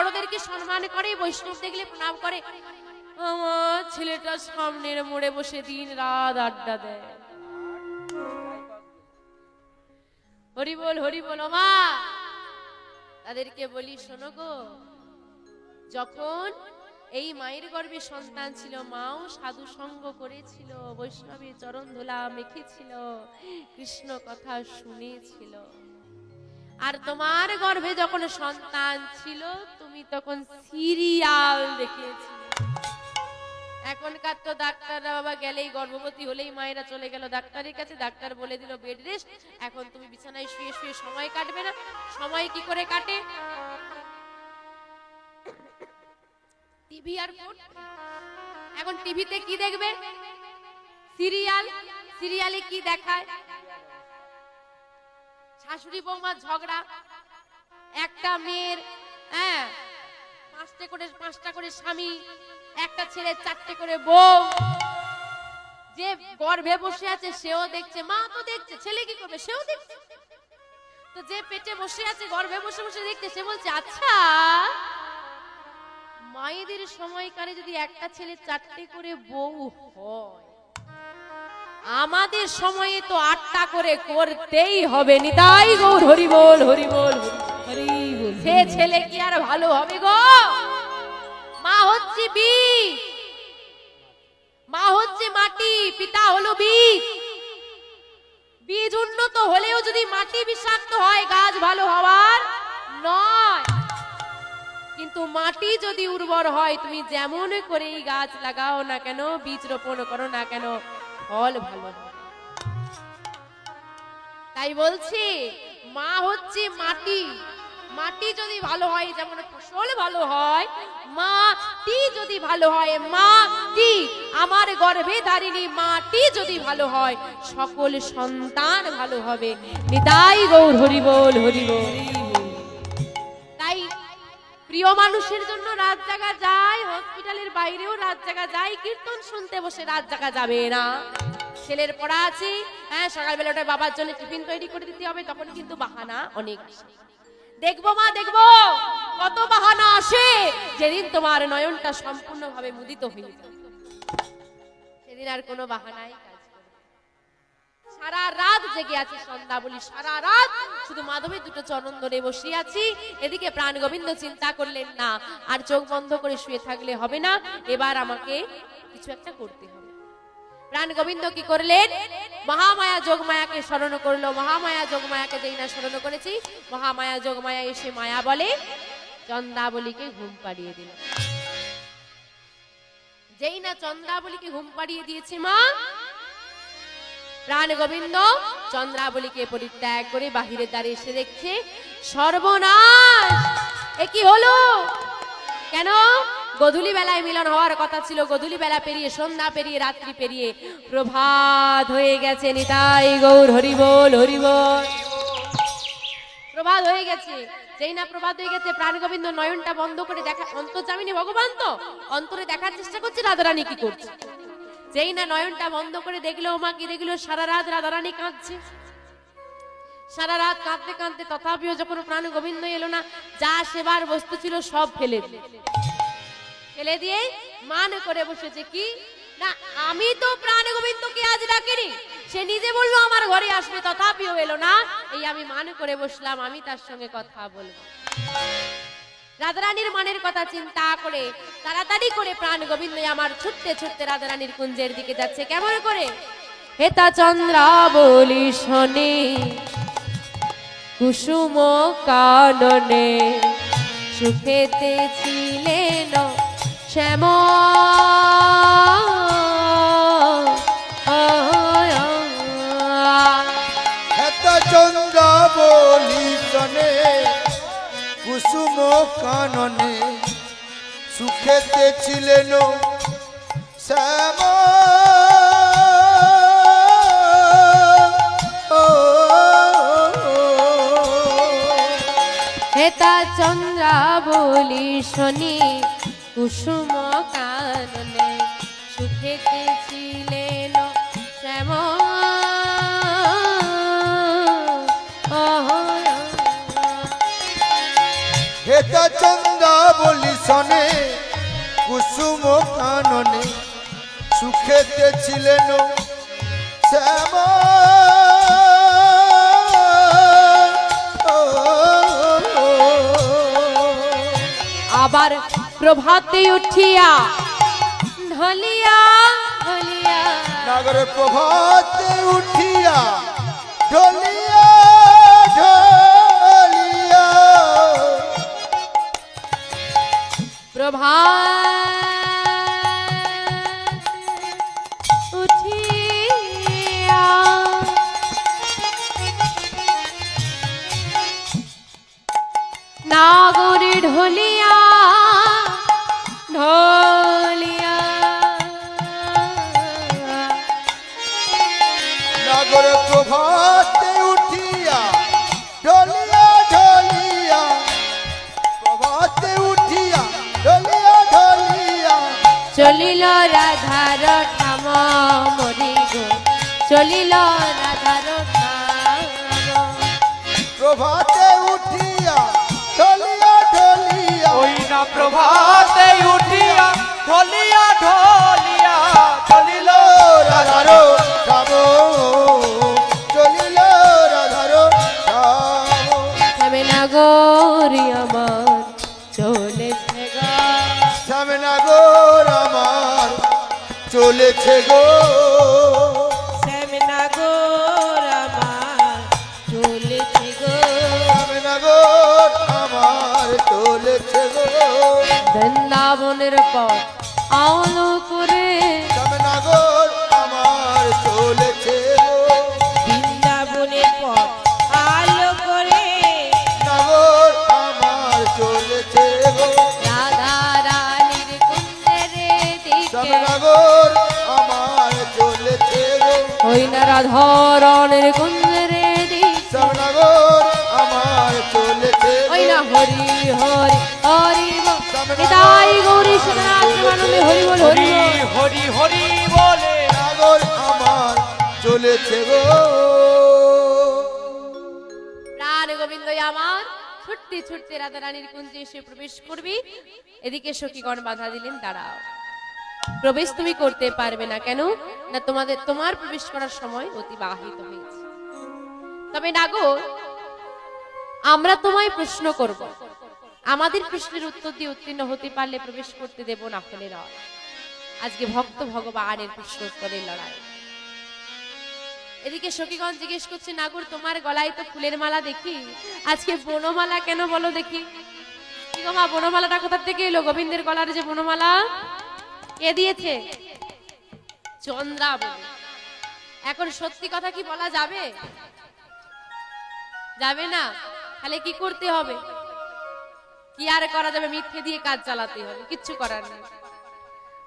বড়দেরকে সম্মান করে, বৈষ্ণব দেখলে প্রণাম করে। আমার ছেলেটা সামনের মোড়ে বসে দিন রাত আড্ডা দেয়। হরি বল হরি বল মা। তাদেরকে বলি, শোনো গো, যখন এই মায়ের গর্ভে সন্তান ছিল, মাও সাধু সঙ্গ করেছিল, বৈষ্ণবের চরণ ধুলা মেখেছিল, কৃষ্ণ কথা শুনেছিল। আর তোমার গর্ভে যখন সন্তান ছিল, তুমি তখন সিরিয়াল দেখেছিলে এখনকার তো ডাক্তাররা বাবা গেলেই গর্ভবতী হলেই মায়েরা চলে গেল ডাক্তারের কাছে, ডাক্তার বলে দিল, বেড রেস্ট, এখন তুমি বিছানায় শুয়ে শুয়ে সময় কাটবে না। সময় কি করে কাটে? টিভি আর এখন টিভিতে কি দেখবে? সিরিয়াল। সিরিয়ালে কি দেখায়? শাশুড়ি বৌমার ঝগড়া। একটা মেয়ের হ্যাঁ পাঁচটা করে পাঁচটা করে স্বামী, একটা ছেলে চারটে করে বউ। যে গর্ভে বসে আছে, সেও দেখছে, মা তো দেখছে, ছেলে কি করবে, সেও দেখছে। তো যে পেটে বসে আছে, গর্ভে বসে বসে দেখছে, সে বলছে আচ্ছা মায়েদের সময়কালে যদি একটা ছেলে চারটে করে বউ হয় আমাদের সময়ে তো আটটা করে করতেই হবে নিতাই গৌর, হরি বল হরি বল হরি বল। সে ছেলে কি আর ভালো হবে গো? মা হচ্ছে বীজ মা হচ্ছে মাটি, পিতা হলো বীজ বীজ উন্নত হলেও যদি মাটি বিষাক্ত হয়, গাছ ভালো হওয়ার নয়। কিন্তু মাটি যদি উর্বর হয়, তুমি যেমন করেই গাছ লাগাও না কেন, বীজ রোপণ করো না কেন ফল ভালো। তাই বলছি, মা হচ্ছে মাটি। মাটি যদি ভালো হয়, যেমন ফসল ভালো হয়, মাটি যদি ভালো হয়, মাটি, আমার গর্ভে ধারিনী মাটি যদি ভালো হয়, সকল সন্তান ভালো হবে। নিতাই গৌর হরি বল হরি বল তাই প্রিয় মানুষের জন্য রাত জাগা যায়, হসপিটালের বাইরেও রাত জাগা যায়, কীর্তন শুনতে বসে রাত জাগা যাবে না। ছেলের পড়া আছে হ্যাঁ সকালবেলা ওটা বাবার জন্য টিফিন তৈরি করে দিতে হবে, তখন কিন্তু বাহানা অনেক দেখব মা, দেখব, কত বাহানা আসে। যেদিন তোমার নয়নটা সম্পূর্ণভাবে মুদিত হয়ে সেদিন আর কোনো বাহানাই। সারা রাত জেগে আছি সন্ধ্যা বলি, সারা রাত শুধু মাধবের দুটো চরণ ধরে বসে আছি। এদিকে প্রাণ গোবিন্দ চিন্তা করলেন, না, আর চোখ বন্ধ করে শুয়ে থাকলে হবে না, এবার আমাকে কিছু একটা করতে হবে। প্রাণ গোবিন্দ কি করলেন? মহামায়া যোগমায়াকে স্মরণ করল, মহামায়া যোগমায়াকে যেই না স্মরণ করেছি, মহামায়া যোগমায়া এসে মায়া বলে চন্দাবলীকে ঘুম পাড়িয়ে দিল। যেই না চন্দ্রাবলীকে ঘুম পাড়িয়ে দিয়েছে মা প্রাণ গোবিন্দ, চন্দ্রাবলীকে পরিত্যাগ করে বাহিরে দাঁড়িয়ে এসে দেখছে সর্বনাশ। এ কি হলো? কেন? গধূলি বেলায় মিলন হওয়ার কথা ছিল। গধূলি বেলা পেরিয়ে, সন্ধ্যা পেরিয়ে, রাত্রি পেরিয়ে প্রভাত হয়ে গেছে নিতাই গৌর হরিবল হরিবল। প্রভাত হয়ে গেছে। যেই না প্রভাত হয়ে গেছে, প্রাণ গোবিন্দ নয়নটা বন্ধ করে দেখা অন্তর্জামিনী ভগবান তো? অন্তরে দেখার চেষ্টা করছে রাধারানী কি করছে? যেই না নয়নটা বন্ধ করে দেখল মা কি দেখল? সারা রাত রাধারানী কাঁদছে। সারা রাত কাঁদতে কাঁদতে তথাপিও যখন প্রাণ গোবিন্দ এলো না, যা সেবার বস্তু ছিল সব ফেলে ফেলে দিয়ে মান করে বসেছে কি? না, আমি তো প্রাণ গোবিন্দ গোবিন্দকে আজ ডাকিনি। সে নিজে বলল, আমার ঘরে আসবে। তথাপিও এলো না। এই আমি মান করে বসলাম, আমি তার সঙ্গে কথা বলব। রাধারানীর মনের কথা চিন্তা করে, তাড়াতাড়ি করে প্রাণ গোবিন্দ আমার ছুটতে ছুটতে রাধারানীর কুঞ্জের দিকে যাচ্ছে। কেমন করে? হেতা চন্দ্রা বলি শনি, কুসুম কাননে, সুখেতে ছিলেন শ্যাম। কাননে সুখেতে ছিলেন শ্যাম। হেতা চন্দ্রা বলি শনি কুসুম কাননে হেতা চন্দা বলি সনে কুসুম কাননে সুখেতে ছিলেন শ্যাম। আবার প্রভাতে উঠিয়া ঢলিয়া ঢলিয়া। নাগর প্রভাতে উঠিয়া ঢলিয়া। প্রভাত চলিল রাধার ঠাম মরি গো। চলিল রাধার ঠাম প্রভাতে উঠিয়া ঢলিয়া ঢলিয়া। ওই না প্রভাতে। চলেছে গো। রাধারণের কুঞ্জের দিকে সামনাগর আমার চলেছে ওই না হরি হরি হরি নিতাই গৌরী হরি বল হরি হরি হরি হরি বলে। আমার চলেছে গো। প্রাণ গোবিন্দ আমার ছুটতে ছুটতে রাধা রানীর কুঞ্জে এসে প্রবেশ করবি। এদিকে সখীগণ বাধা দিলেন দাঁড়াও। প্রবেশ তুমি করতে পারবে না কেন? না তোমাদের, তোমার প্রবেশ করার সময় অতিবাহিত হয়েছে। তবে নাগর আমরা তোমায় প্রশ্ন করব। আমাদের প্রশ্নের উত্তর দিয়ে উত্তীর্ণ হতে পারলে প্রবেশ করতে দেব না হলে নয় আজকে ভক্ত ভগবানের প্রশ্ন উত্তরের লড়াই। এদিকে সখীগঞ্জ জিজ্ঞেস করছে, নাগর, তোমার গলায় তো ফুলের মালা দেখি? আজকে বনমালা কেন বলো দেখি? বনমালাটা কোথা থেকে এলো? গোবিন্দের গলার যে বনমালা? কে দিয়েছে? চন্দ্রা বলে এখন সত্যি কথা কি বলা যাবে? যাবে না? তাহলে কি করতে হবে? কি আর করা যাবে? মিথ্যে দিয়ে কাজ চালাতে হবে। কিচ্ছু করার নেই।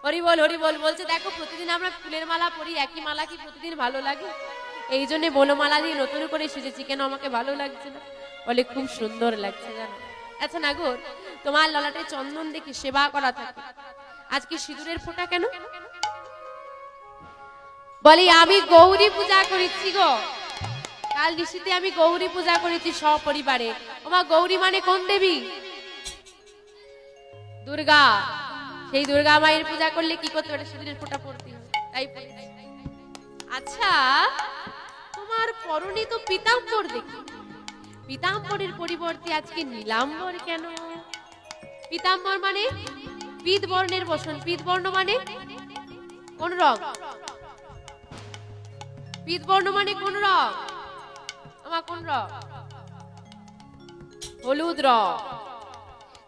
হরি বল হরি বল বলছে, দেখো, প্রতিদিন আমরা ফুলের মালা পরি, একই মালা কি প্রতিদিন ভালো লাগে? এই জন্য বনমালা দিয়ে নতুন করে সেজেছি, কেন আমাকে ভালো লাগছে না? বলে, খুব সুন্দর লাগছে জানো। আচ্ছা নাগর, তোমার ললাটে চন্দন দেখি সেবা করা থাকে। আজকে সিঁদুরের ফোঁটা কেন? বলি, আমি গৌরী পূজা করেছি গো। কাল নিশিতে আমি গৌরী পূজা করেছি সপরিবারে। ওমা, গৌরী মানে কোন দেবী? দুর্গা। সেই দুর্গা মায়ের পূজা করলে কি করতে হবে? সিঁদুরের ফোঁটা পড়তে তাই আচ্ছা তোমার পরনে তো পিতাম্বর দেখি। পিতাম্বরের পরিবর্তে আজকে নীলাম্বর কেন? পিতাম্বর মানে? পিত বর্ণের বসন। পিত বর্ণ মানে? কোন রং পিত বর্ণ মানে কোন রং আমার কোন রং হলুদ রং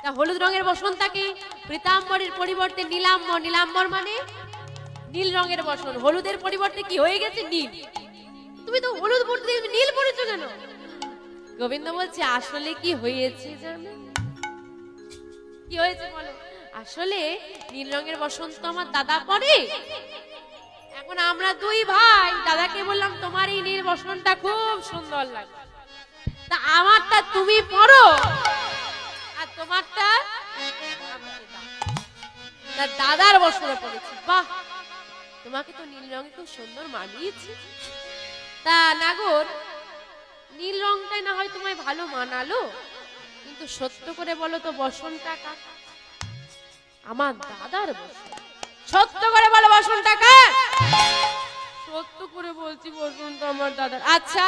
তা হলুদ রঙের বসনটাকে পীতাম্বরের পরিবর্তে নীলাম্বর। নীলাম্বর মানে? নীল রঙের বসন। হলুদের পরিবর্তে কি হয়ে গেছে? নীল। তুমি তো হলুদ পড়তে নীল পড়েছো কেন? গোবিন্দ বলছে, আসলে কি হয়েছে জানো? কি হয়েছে বলো? আসলে নীল রঙের বসন্ত আমার দাদা পরে। এখন আমরা দুই ভাই, দাদাকে বললাম, তোমার এই নীল বসনটা খুব সুন্দর লাগে তা আমারটা তুমি পড়ো আর তোমারটা দাদার বসনে পড়েছি বাহ! তোমাকে তো নীল রঙে খুব সুন্দর মানিয়েছি। তা নাগর, নীল রংটাই না হয় তোমায় ভালো মানালো? কিন্তু সত্য করে বলো তো, বসনটা কার? আমার দাদার বসন সত্য করে বলো বসনটা কার সত্য করে বলছি বসন্ত আমার দাদার। আচ্ছা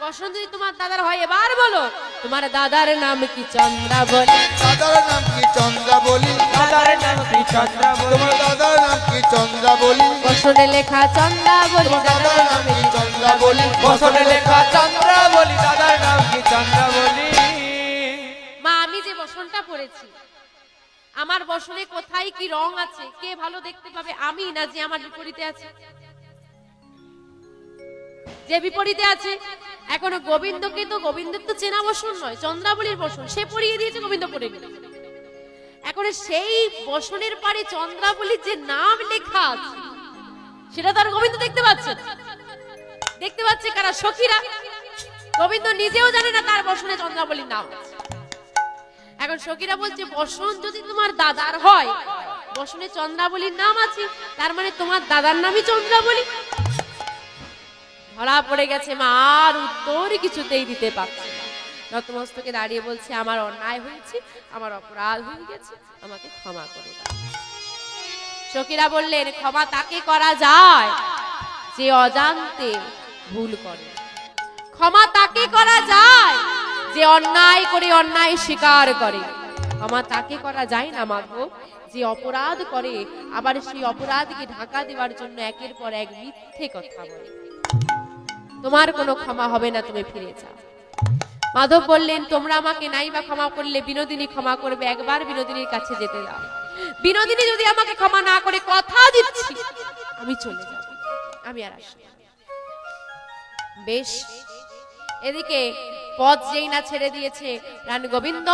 বসন্ত যদি তোমার দাদার হয় এবার বলো তোমার দাদার নাম কি চন্দ্রা বলে দাদার নাম কি চন্দ্রা বলি দাদার নাম কি চন্দ্রা বলি তোমার দাদার নাম কি চন্দ্রা বলি বসনে লেখা চন্দ্রা বলি দাদার নাম কি চন্দ্রা বলি বসনে লেখা চন্দ্রা বলি দাদার নাম কি চন্দ্রা বলি মা আমি যে বসনটা পড়েছি আমার বসনে কোথায় কি রং আছে? কে ভালো দেখতে পাবে? আমি না যে আমার বিপরীতে আছে? যে বিপরীতে আছে, এখনও গোবিন্দকে তো গোবিন্দের তো চেনা বসন নয়, চন্দ্রাবলীর বসন। সে পরিয়ে দিয়েছে গোবিন্দ পড়ে গেল এখন সেই বসনের পারে চন্দ্রাবলীর যে নাম লেখা আছে, সেটা তার গোবিন্দ দেখতে পাচ্ছে দেখতে পাচ্ছে কারা সখীরা? গোবিন্দ নিজেও জানে না তার বসনে চন্দ্রাবলীর নাম আছে। এখন সখীরা বলছে বসন যদি তোমার দাদার হয়, বসনে চন্দ্রাবলীর নাম আছে, তার মানে তোমার দাদার নামই চন্দ্রাবলী। ধরা পড়ে গেছে মা, আর উত্তর কিছুতেই দিতে পারছে নতমস্তকে দাঁড়িয়ে বলছে, আমার অন্যায় হয়েছে, আমার অপরাধ হয়ে গেছে, আমাকে ক্ষমা করে দাও। সখীরা বললেন, ক্ষমা তাকে করা যায় যে অজান্তে ভুল করে। ক্ষমা তাকে করা যায় যে অন্যায় করে অন্যায় স্বীকার করে। ক্ষমা তাকে করা যায় না মাধব যে অপরাধ করে, আবার সেই অপরাধকে ঢাকা দেওয়ার জন্য একের পর এক মিথ্যে কথা বলে। তোমার কোনো ক্ষমা হবে না, তুমি ফিরে যাও। মাধব বললেন, তোমরা আমাকে নাই বা ক্ষমা করলে বিনোদিনী ক্ষমা করবে, একবার বিনোদিনীর কাছে যেতে দাও। বিনোদিনী যদি আমাকে ক্ষমা না করে, কথা দিচ্ছি। আমি চলে যাব। আমি আর আসব না। বেশ। এদিকে পথ যেই না ছেড়ে দিয়েছে। রানী গোবিন্দ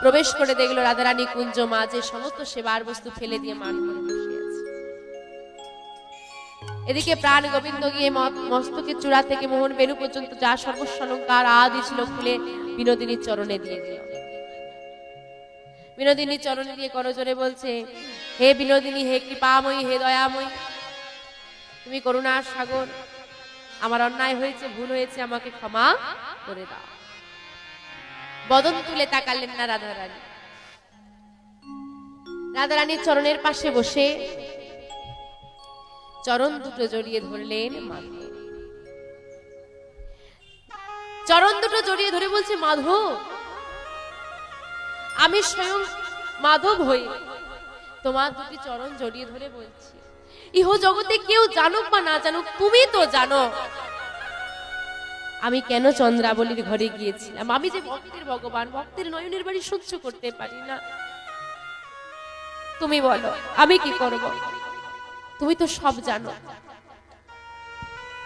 প্রবেশ করে দেখল রাধারানী কুঞ্জ মাঝে সমস্ত সেবার বস্তু ফেলে দিয়ে মান করে এদিকে প্রাণ গোবিন্দ গিয়ে ম- মস্তকের চূড়া থেকে মোহন বেনু পর্যন্ত যা সর্বস্ব অলঙ্কার আদি ছিল খুলে বিনোদিনীর চরণে দিয়ে দিল। বিনোদিনীর চরণে দিয়ে করজোরে বলছে, হে বিনোদিনী, হে কৃপাময়ী, হে দয়াময়ী, তুমি করুণার সাগর। আমার অন্যায় হয়েছে, ভুল হয়েছে, আমাকে ক্ষমা করে দাও। বদন তুলে তাকালেন না রাধারানী। রাধারানীর চরণের পাশে বসে চরণ দুটো জড়িয়ে ধরলেন মাধব। চরণ দুটো জড়িয়ে ধরে বলছে, মাধব, আমি স্বয়ং মাধব হই তোমার দুটি চরণ জড়িয়ে ধরে বলছি। ইহ জগতে কেউ জানুক বা না জানুক, তুমি তো জানো আমি কেন চন্দ্রাবলীর ঘরে গিয়েছিলাম? আমি যে ভক্তের ভগবান, ভক্তের নয়নের বাড়ি সহ্য করতে পারি না। তুমি বলো, আমি কি করব? তুমি তো সব জানো।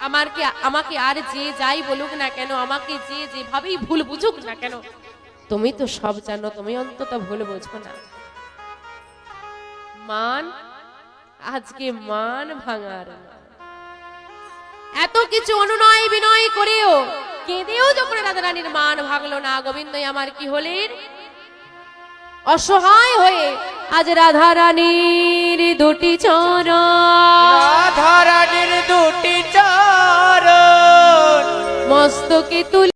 আমার কি, আমাকে আর যে যাই বলুক না কেন, আমাকে যে যেভাবেই ভুল বুঝুক না কেন, তুমি তো সব জানো, তুমি অন্তত ভুল বোঝো না। মান, আজকে মান ভাঙার না। এত কিছু অনুনয় বিনয় করেও কেঁদেও যখন রাধারানীর মান ভাগলো না গোবিন্দই আমার কি হলেন? অসহায় হয়ে আজ রাধা রানীর দুটি চর রাধা রানীর দুটি চর মস্তকে তুলে